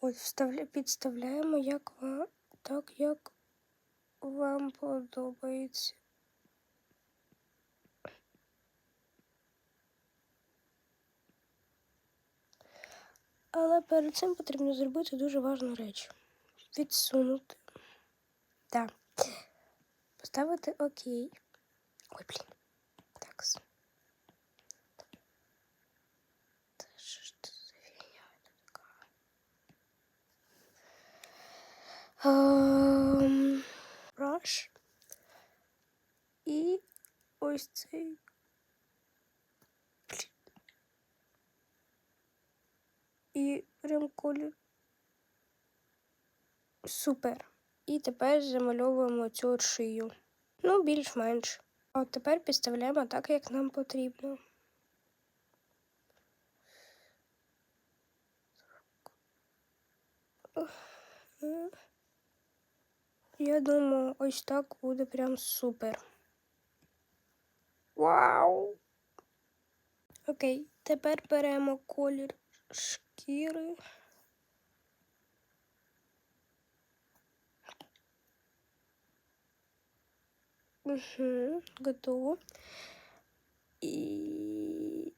Ось вставля... підставляємо як вам, так, як вам подобається. Але перед цим потрібно зробити дуже важну реч. Відсунути. Так. Поставити ОК. Ой, блін. Так. Та що ж це за фігня така? Ем, Brush. І ось цей. І прям колір. Супер. І тепер замальовуємо цю шию. Ну, більш-менш. А тепер підставляємо так, як нам потрібно. Я думаю, ось так буде прям супер. Вау! Окей, тепер беремо колір шкіри. Угу, готово. І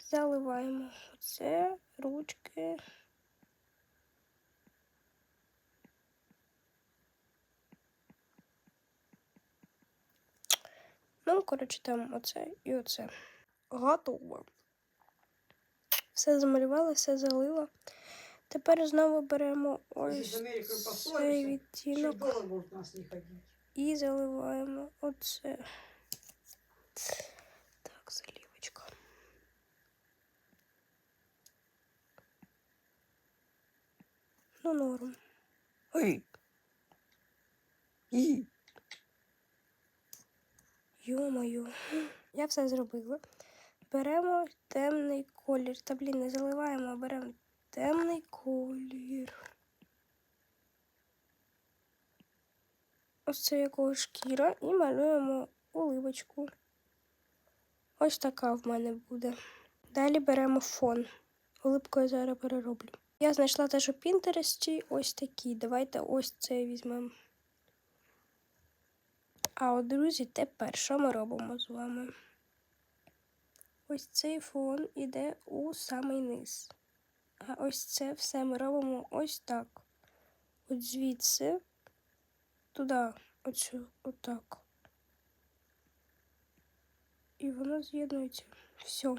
заливаємо це, ручки. Ну, коротше, там оце і оце. Готово. Все замалювала, все залила. Тепер знову беремо ось цей відтінок. І заливаємо оце. Так, заливочка. Ну, норм. Ой. І. Йо-моє. Я все зробила. Беремо темний колір. Та блін, не заливаємо, а беремо темний колір. Ось це якого шкіра і малюємо уливочку. Ось така в мене буде. Далі беремо фон. Улипку я зараз перероблю. Я знайшла теж у Пінтересті ось такі. Давайте ось це візьмемо. А от, друзі, тепер що ми робимо з вами? Ось цей фон іде у самий низ. А ось це все ми робимо ось так. От звідси туди, оцю, отак. І воно з'єднується. Все.